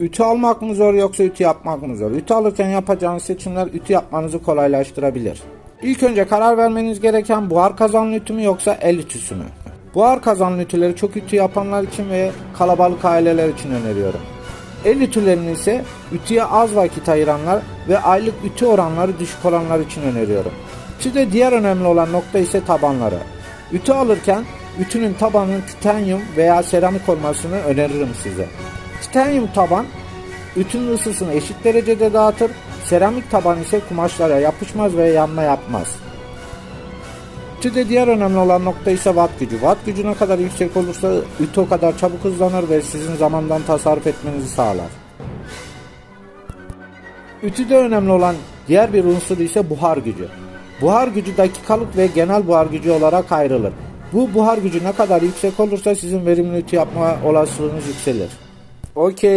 Ütü almak mı zor yoksa ütü yapmak mı zor? Ütü alırken yapacağınız seçimler ütü yapmanızı kolaylaştırabilir. İlk önce karar vermeniz gereken buhar kazanlı ütü mü yoksa el ütüsü mü? Buhar kazanlı ütüleri çok ütü yapanlar için ve kalabalık aileler için öneriyorum. El ütülerini ise ütüye az vakit ayıranlar ve aylık ütü oranları düşük olanlar için öneriyorum. Ütüde diğer önemli olan nokta ise tabanları. Ütü alırken ütünün tabanının titanyum veya seramik olmasını öneririm size. Titanyum taban ütünün ısısını eşit derecede dağıtır, seramik taban ise kumaşlara yapışmaz ve yanma yapmaz. Ütüde diğer önemli olan nokta ise watt gücü. Watt gücü ne kadar yüksek olursa ütü o kadar çabuk hızlanır ve sizin zamandan tasarruf etmenizi sağlar. Ütüde önemli olan diğer bir unsur ise buhar gücü. Buhar gücü dakikalık ve genel buhar gücü olarak ayrılır. Bu buhar gücü ne kadar yüksek olursa sizin verimli ütü yapma olasılığınız yükselir. Okay.